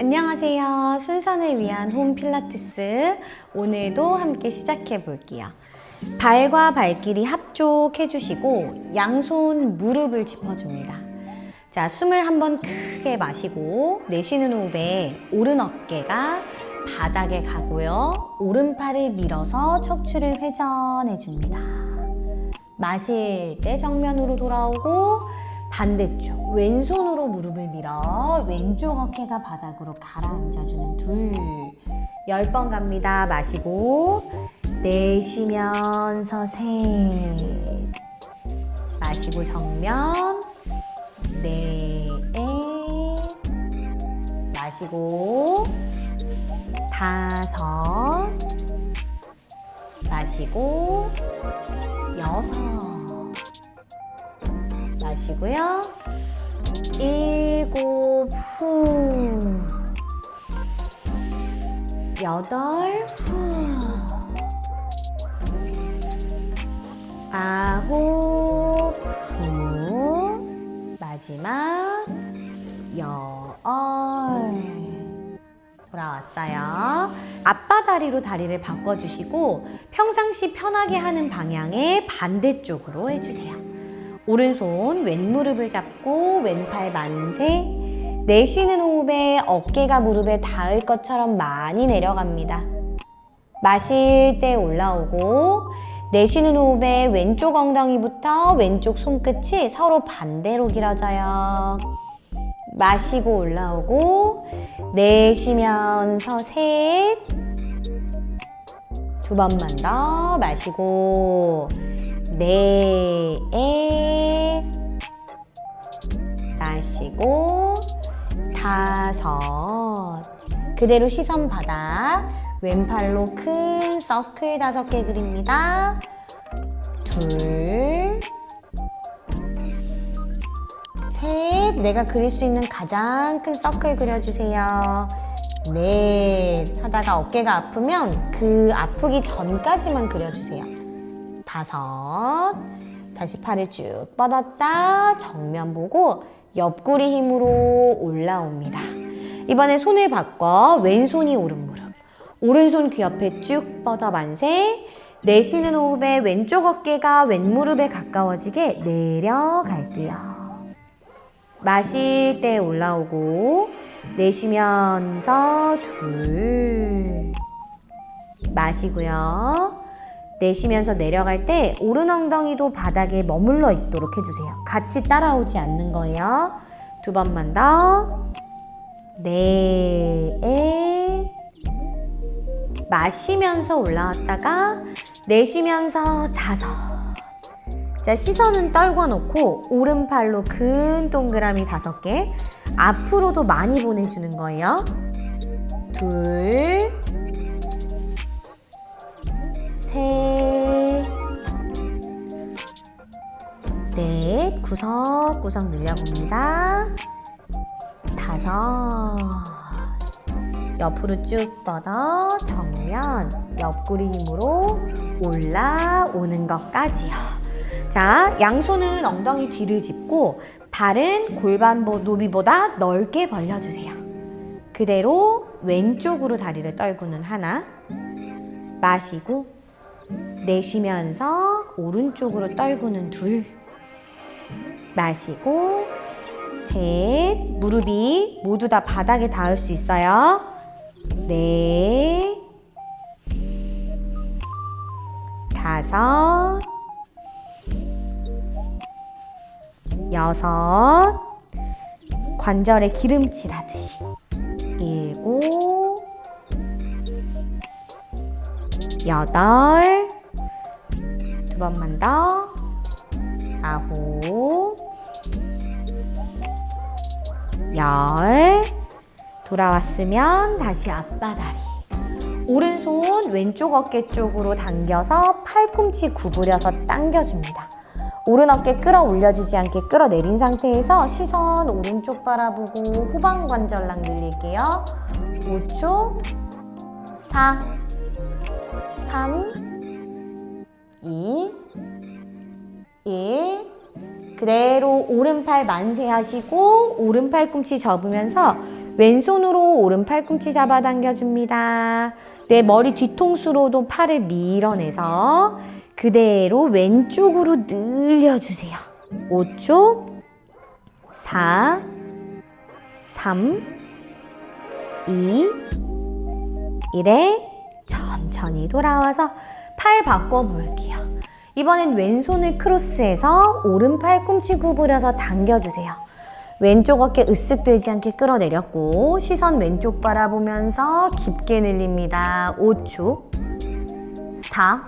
안녕하세요. 순산을 위한 홈 필라테스. 오늘도 함께 시작해 볼게요. 발과 발길이 합족해 주시고 양손 무릎을 짚어줍니다. 자, 숨을 한번 크게 마시고 내쉬는 호흡에 오른 어깨가 바닥에 가고요. 오른팔을 밀어서 척추를 회전해 줍니다. 마실 때 정면으로 돌아오고 반대쪽 왼손으로 무릎을 밀어 왼쪽 어깨가 바닥으로 가라앉아주는 둘. 열 번 갑니다. 마시고 내쉬면서 셋. 마시고 정면 넷. 마시고 다섯. 마시고 여섯. 마시고요. 일곱 후. 여덟 후. 아홉 후. 마지막 열. 돌아왔어요. 앞바다리로 다리를 바꿔주시고 평상시 편하게 하는 방향의 반대쪽으로 해주세요. 오른손 왼무릎을 잡고 왼팔 만세. 내쉬는 호흡에 어깨가 무릎에 닿을 것처럼 많이 내려갑니다. 마실 때 올라오고 내쉬는 호흡에 왼쪽 엉덩이부터 왼쪽 손끝이 서로 반대로 길어져요. 마시고 올라오고 내쉬면서 셋. 두 번만 더 마시고 넷. 마시고 다섯. 그대로 시선 바닥. 왼팔로 큰 서클 다섯 개 그립니다. 둘. 셋. 내가 그릴 수 있는 가장 큰 서클 그려주세요. 넷. 하다가 어깨가 아프면 그 아프기 전까지만 그려주세요. 다섯. 다시 팔을 쭉 뻗었다. 정면 보고 옆구리 힘으로 올라옵니다. 이번에 손을 바꿔 왼손이 오른 무릎. 오른손 귀 옆에 쭉 뻗어 만세. 내쉬는 호흡에 왼쪽 어깨가 왼무릎에 가까워지게 내려갈게요. 마실 때 올라오고 내쉬면서 둘 마시고요. 내쉬면서 내려갈 때 오른 엉덩이도 바닥에 머물러 있도록 해주세요. 같이 따라오지 않는 거예요. 두 번만 더. 네. 마시면서 올라왔다가 내쉬면서 다섯. 자, 시선은 떨궈 놓고 오른팔로 큰 동그라미 다섯 개 앞으로도 많이 보내주는 거예요. 둘, 셋, 넷, 구석구석 늘려봅니다. 다섯, 옆으로 쭉 뻗어 정면, 옆구리 힘으로 올라오는 것까지요. 자, 양손은 엉덩이 뒤를 짚고 발은 골반 보- 너비보다 넓게 벌려주세요. 그대로 왼쪽으로 다리를 떨구는 하나. 마시고 내쉬면서 오른쪽으로 떨구는 둘. 마시고 셋. 무릎이 모두 다 바닥에 닿을 수 있어요. 넷. 다섯. 여섯 관절에 기름칠 하듯이 일곱 여덟 두 번만 더. 아홉. 열. 돌아왔으면 다시 앞바다리. 오른손 왼쪽 어깨 쪽으로 당겨서 팔꿈치 구부려서 당겨줍니다. 오른 어깨 끌어올려지지 않게 끌어내린 상태에서 시선 오른쪽 바라보고 후방 관절랑 늘릴게요. 5초, 4, 3, 2, 1. 그대로 오른팔 만세 하시고 오른 팔 꿈치 접으면서 왼손으로 오른 팔 꿈치 잡아당겨줍니다. 내 머리 뒤통수로도 팔을 밀어내서 그대로 왼쪽으로 늘려주세요. 5초, 4, 3, 2, 1에 천천히 돌아와서 팔 바꿔볼게요. 이번엔 왼손을 크로스해서 오른 팔 꿈치 구부려서 당겨주세요. 왼쪽 어깨 으쓱 되지 않게 끌어내렸고 시선 왼쪽 바라보면서 깊게 늘립니다. 5초 4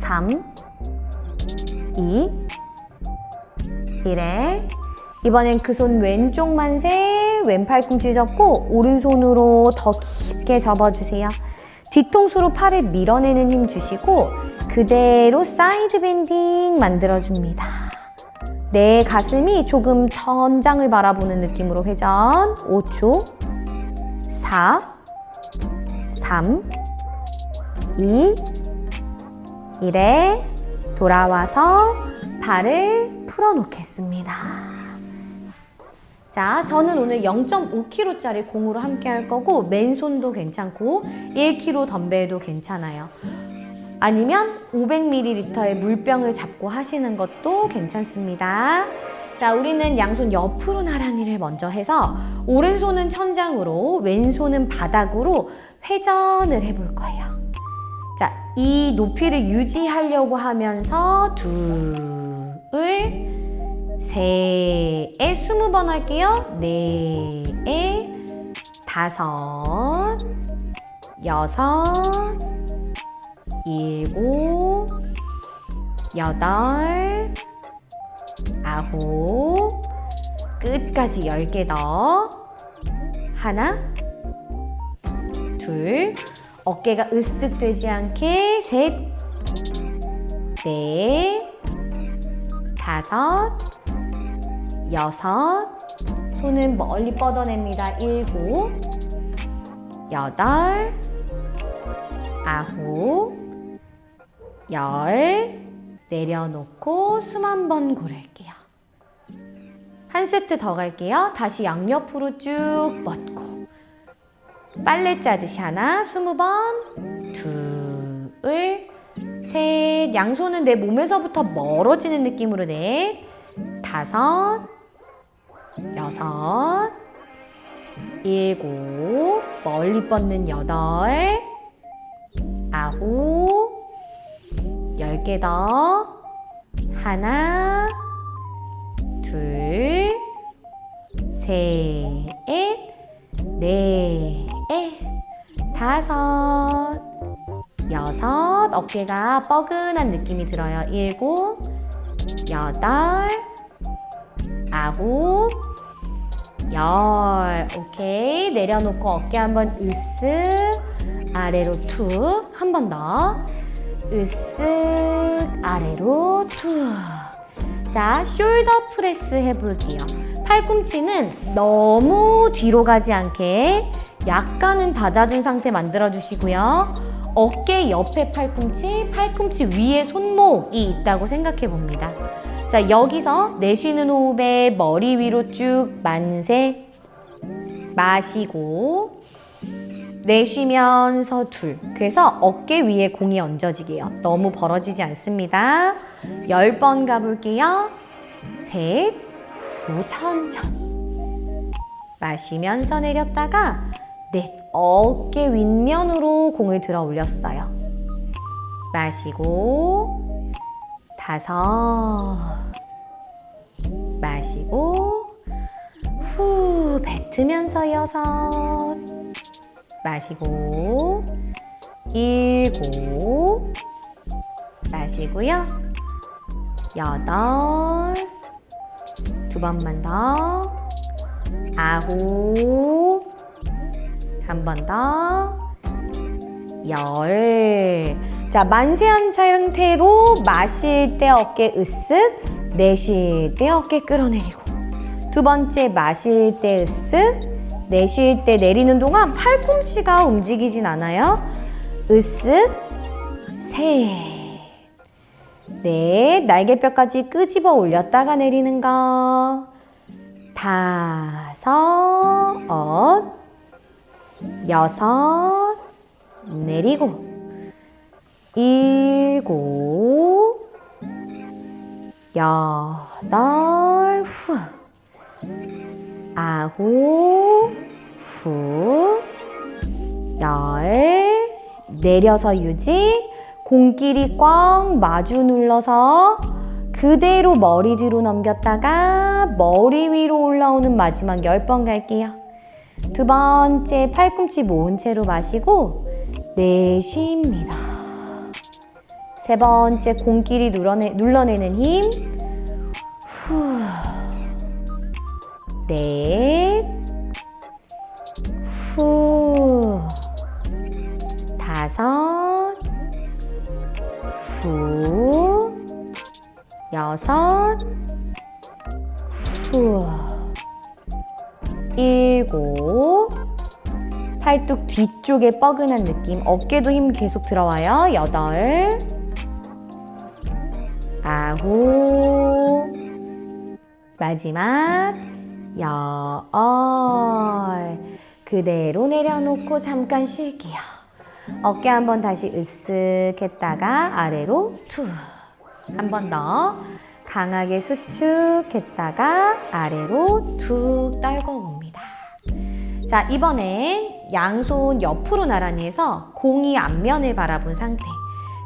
3 2 1에 이번엔 그 손 왼쪽 만세 왼 팔 꿈치 접고 오른손으로 더 깊게 접어주세요. 뒤통수로 팔을 밀어내는 힘 주시고 그대로 사이드 밴딩 만들어줍니다. 내 가슴이 조금 천장을 바라보는 느낌으로 회전 5초 4 3 2 1에 돌아와서 발을 풀어놓겠습니다. 자, 저는 오늘 0.5kg짜리 공으로 함께 할 거고 맨손도 괜찮고 1kg 덤벨도 괜찮아요. 아니면 500ml의 물병을 잡고 하시는 것도 괜찮습니다. 자, 우리는 양손 옆으로 나란히를 먼저 해서 오른손은 천장으로 왼손은 바닥으로 회전을 해볼 거예요. 자, 이 높이를 유지하려고 하면서 둘, 셋에 스무 번 할게요. 넷에 다섯, 여섯, 일곱, 여덟, 아홉, 끝까지 열 개 더. 하나, 둘, 어깨가 으쓱 되지 않게 셋, 넷, 다섯, 여섯, 손은 멀리 뻗어냅니다. 일곱, 여덟, 아홉, 열, 내려놓고 숨 한 번 고를게요. 한 세트 더 갈게요. 다시 양옆으로 쭉 뻗고. 빨래 짜듯이 하나, 스무 번, 둘, 셋. 양손은 내 몸에서부터 멀어지는 느낌으로 넷, 다섯, 여섯, 일곱, 멀리 뻗는 여덟, 아홉, 열 개 더. 하나, 둘, 셋, 넷, 다섯, 여섯, 어깨가 뻐근한 느낌이 들어요. 일곱, 여덟, 아홉, 열. 오케이. 내려놓고 어깨 한번 으쓱, 아래로 툭. 한 번 더. 으쓱, 아래로 툭. 자, 숄더 프레스 해볼게요. 팔꿈치는 너무 뒤로 가지 않게 약간은 닫아준 상태 만들어주시고요. 어깨 옆에 팔꿈치, 팔꿈치 위에 손목이 있다고 생각해 봅니다. 자, 여기서 내쉬는 호흡에 머리 위로 쭉 만세 마시고 내쉬면서 둘. 그래서 어깨 위에 공이 얹어지게요. 너무 벌어지지 않습니다. 열 번 가볼게요. 셋, 후 천천히. 마시면서 내렸다가 넷, 어깨 윗면으로 공을 들어 올렸어요. 마시고 다섯 마시고 후 뱉으면서 여섯 마시고 일곱 마시고요 여덟 두 번만 더 아홉 한 번 더 열. 자, 만세한 상태로 마실 때 어깨 으쓱, 내쉴 때 어깨 끌어내리고. 두 번째 마실 때 으쓱, 내쉴 때 내리는 동안 팔꿈치가 움직이진 않아요. 으쓱, 셋, 넷, 날개뼈까지 끄집어 올렸다가 내리는 거. 다섯, 여섯, 내리고, 일곱, 여덟, 후, 아홉, 후, 열, 내려서 유지, 공끼리 꽉 마주 눌러서 그대로 머리 뒤로 넘겼다가 머리 위로 올라오는 마지막 열 번 갈게요. 두 번째 팔꿈치 모은 채로 마시고 내쉽니다. 세 번째 공끼리 눌러내, 눌러내는 힘. 후. 넷. 후. 다섯. 후. 여섯. 후. 일곱. 팔뚝 뒤쪽에 뻐근한 느낌. 어깨도 힘 계속 들어와요. 여덟. 아홉. 마지막. 열. 그대로 내려놓고 잠깐 쉴게요. 어깨 한번 다시 으쓱 했다가 아래로 툭. 한 번 더. 강하게 수축했다가 아래로 툭 떨궈 봅니다. 자, 이번엔 양손 옆으로 나란히 해서 공이 앞면을 바라본 상태.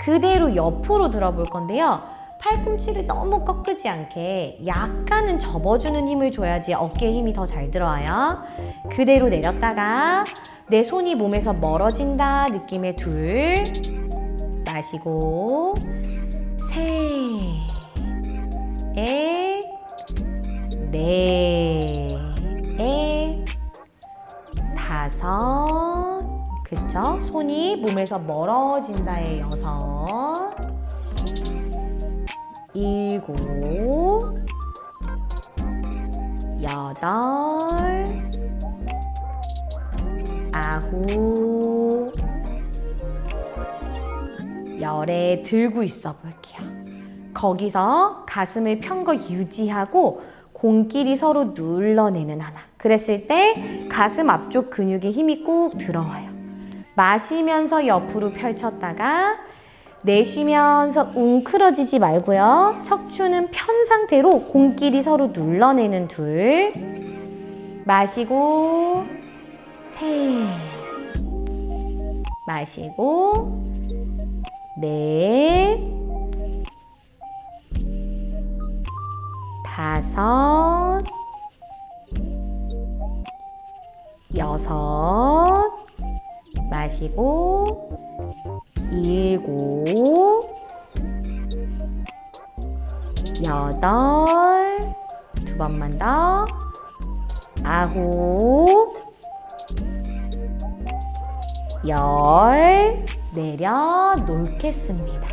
그대로 옆으로 들어볼 건데요. 팔꿈치를 너무 꺾지 않게 약간은 접어주는 힘을 줘야지 어깨에 힘이 더 잘 들어와요. 그대로 내렸다가 내 손이 몸에서 멀어진다 느낌의 둘. 마시고 셋, 넷, 넷, 넷, 다섯, 그쵸? 손이 몸에서 멀어진다의 여섯, 일곱, 여덟, 아홉, 열에 들고 있어 볼게요. 거기서 가슴을 편 거 유지하고 공끼리 서로 눌러내는 하나. 그랬을 때 가슴 앞쪽 근육에 힘이 꾹 들어와요. 마시면서 옆으로 펼쳤다가 내쉬면서 웅크러지지 말고요. 척추는 편 상태로 공끼리 서로 눌러내는 둘. 마시고 셋. 마시고 넷. 다섯. 여섯. 마시고 일곱, 여덟, 두 번만 더, 아홉, 열, 내려 놓겠습니다.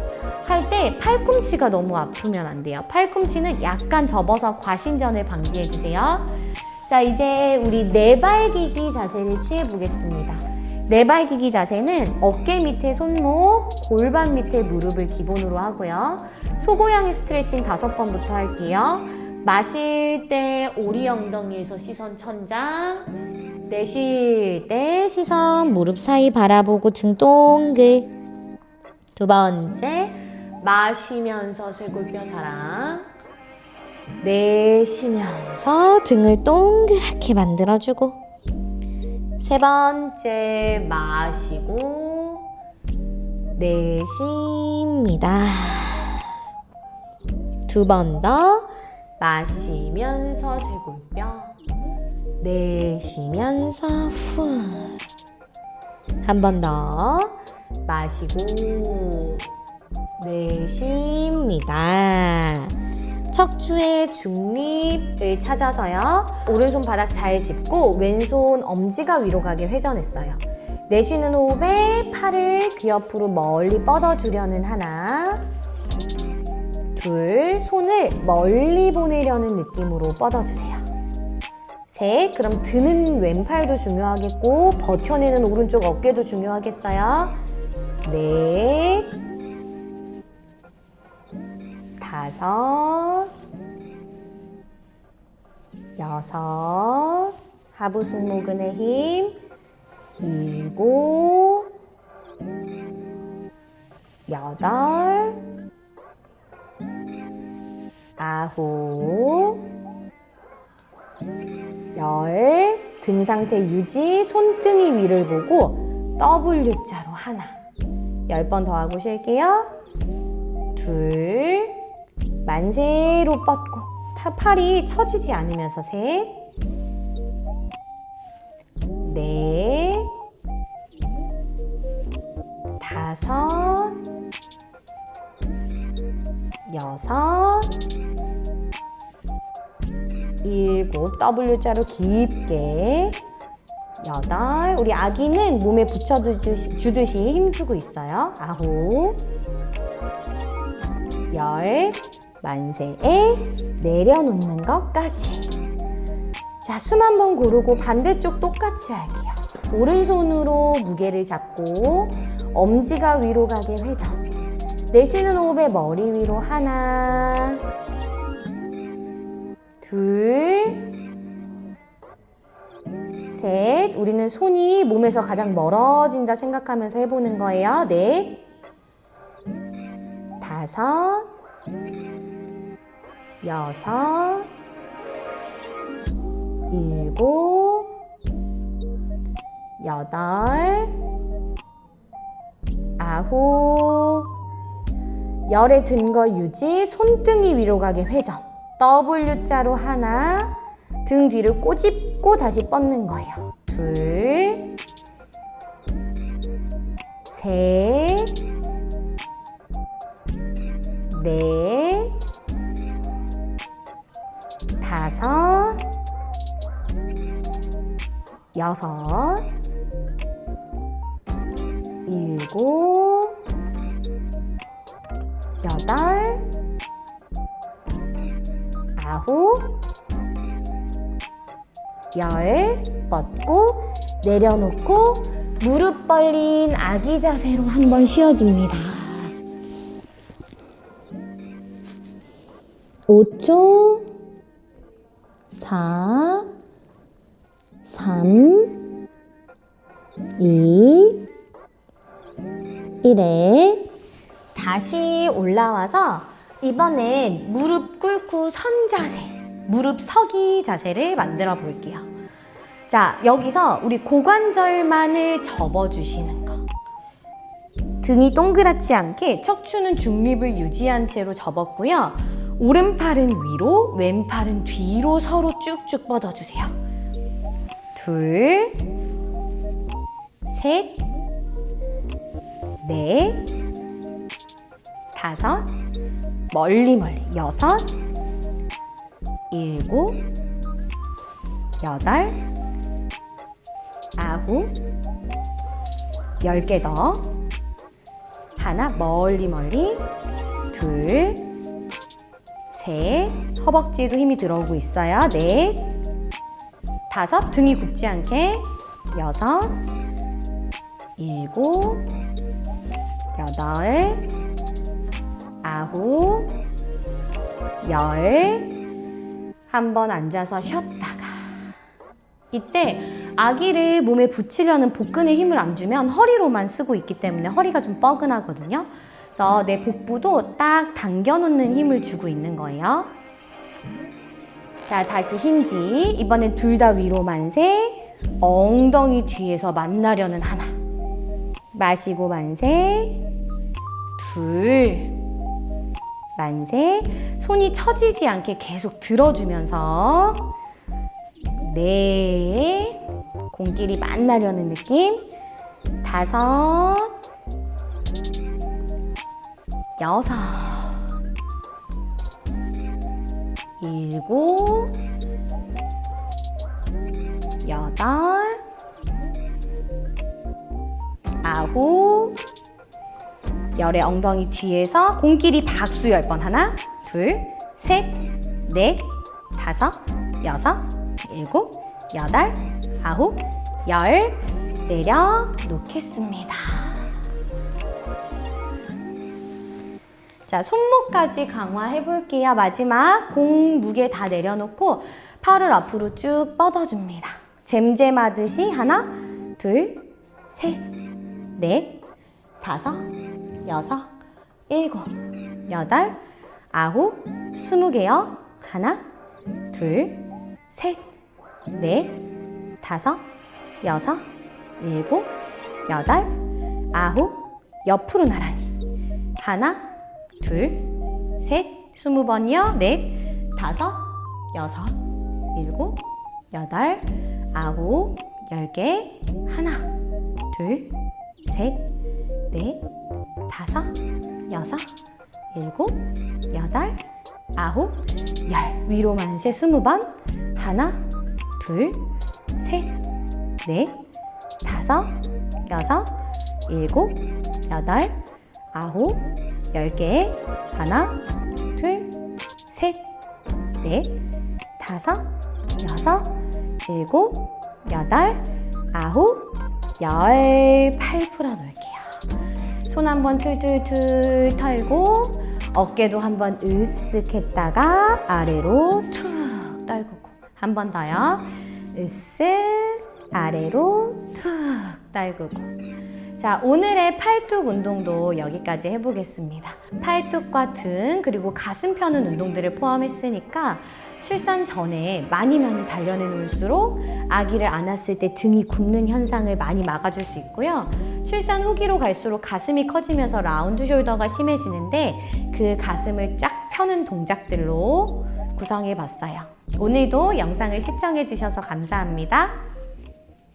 할 때 팔꿈치가 너무 아프면 안 돼요. 팔꿈치는 약간 접어서 과신전을 방지해 주세요. 자, 이제 우리 네발기기 자세를 취해 보겠습니다. 네발기기 자세는 어깨 밑에 손목, 골반 밑에 무릎을 기본으로 하고요. 소고양이 스트레칭 다섯 번부터 할게요. 마실 때 오리 엉덩이에서 시선 천장, 내쉴 때 시선 무릎 사이 바라보고 등 동글. 두 번째, 마시면서 쇄골뼈 사랑. 내쉬면서 등을 동그랗게 만들어주고. 세 번째 마시고 내쉽니다. 두 번 더 마시면서 쇄골뼈 내쉬면서 후. 한 번 더 마시고 내쉽니다. 척추의 중립을 찾아서요. 오른손 바닥 잘 짚고 왼손 엄지가 위로 가게 회전했어요. 내쉬는 호흡에 팔을 귀 옆으로 멀리 뻗어주려는 하나. 둘, 손을 멀리 보내려는 느낌으로 뻗어주세요. 셋, 그럼 드는 왼팔도 중요하겠고 버텨내는 오른쪽 어깨도 중요하겠어요. 넷, 다섯, 여섯, 하부 승모근의 힘, 일곱, 여덟, 아홉, 열, 등 상태 유지, 손등이 위를 보고 W자로 하나. 열 번 더 하고 쉴게요. 둘, 만세로 뻗고, 타, 팔이 처지지 않으면서 셋, 넷, 다섯, 여섯, 일곱, W자로 깊게, 여덟, 우리 아기는 몸에 붙여주듯이 주듯이 힘주고 있어요. 아홉, 열, 만세에 내려놓는 것까지. 자, 숨 한 번 고르고 반대쪽 똑같이 할게요. 오른손으로 무게를 잡고 엄지가 위로 가게 회전. 내쉬는 호흡에 머리 위로 하나, 둘, 셋. 우리는 손이 몸에서 가장 멀어진다 생각하면서 해보는 거예요. 넷, 다섯, 여섯, 일곱, 여덟, 아홉, 열에 든 거 유지, 손등이 위로 가게 회전. W자로 하나, 등 뒤를 꼬집고 다시 뻗는 거예요. 둘, 셋, 넷, 다섯, 여섯, 일곱, 여덟, 아홉, 열 뻗고 내려놓고 무릎 벌린 아기 자세로 한번 쉬어줍니다. 5초 4 3 2 1에 다시 올라와서 이번엔 무릎 꿇고 선 자세, 무릎 서기 자세를 만들어 볼게요. 자, 여기서 우리 고관절만을 접어주시는 거. 등이 동그랗지 않게 척추는 중립을 유지한 채로 접었고요. 오른팔은 위로, 왼팔은 뒤로 서로 쭉쭉 뻗어주세요. 둘, 셋, 넷, 다섯, 멀리 멀리 여섯, 일곱, 여덟, 아홉, 열 개 더. 하나, 멀리 멀리. 둘, 셋, 허벅지에도 힘이 들어오고 있어요. 넷, 다섯, 등이 굽지 않게. 여섯, 일곱, 여덟, 아홉, 열. 한 번 앉아서 쉬었다가. 이때 아기를 몸에 붙이려는 복근에 힘을 안 주면 허리로만 쓰고 있기 때문에 허리가 좀 뻐근하거든요. 그래서 내 복부도 딱 당겨놓는 힘을 주고 있는 거예요. 자, 다시 힌지. 이번엔 둘 다 위로 만세. 엉덩이 뒤에서 만나려는 하나. 마시고 만세. 둘. 만세. 손이 처지지 않게 계속 들어주면서. 넷. 공길이 만나려는 느낌. 다섯. 여섯. 일곱. 여덟. 아홉. 열의 엉덩이 뒤에서 공길이 박수 열 번 하나, 둘, 셋, 넷, 다섯, 여섯, 일곱, 여덟, 아홉, 열 내려 놓겠습니다. 자, 손목까지 강화해 볼게요. 마지막 공 무게 다 내려놓고 팔을 앞으로 쭉 뻗어줍니다. 잼잼하듯이 하나, 둘, 셋, 넷, 다섯, 여섯, 일곱, 여덟, 아홉, 스무 개요. 하나, 둘, 셋, 넷, 다섯, 여섯, 일곱, 여덟, 아홉, 옆으로 나란히. 하나, 둘, 셋, 스무 번이요. 넷, 다섯, 여섯, 일곱, 여덟, 아홉, 열 개. 하나, 둘, 셋, 넷, 다섯, 여섯, 일곱, 여덟, 아홉, 열. 위로 만 세 스무 번. 하나, 둘, 셋, 넷, 다섯, 여섯, 일곱, 여덟, 아홉, 열 개. 하나, 둘, 셋, 넷, 다섯, 여섯, 일곱, 여덟, 아홉, 열. 팔 풀어놓을게요. 손 한번 툴툴툴 털고 어깨도 한번 으쓱 했다가 아래로 툭 떨구고 한 번 더요. 으쓱 아래로 툭 떨구고 자 오늘의 팔뚝 운동도 여기까지 해보겠습니다. 팔뚝과 등 그리고 가슴 펴는 운동들을 포함했으니까 출산 전에 많이 많이 단련해 놓을수록 아기를 안았을 때 등이 굽는 현상을 많이 막아줄 수 있고요. 출산 후기로 갈수록 가슴이 커지면서 라운드 숄더가 심해지는데 그 가슴을 쫙 펴는 동작들로 구성해 봤어요. 오늘도 영상을 시청해 주셔서 감사합니다.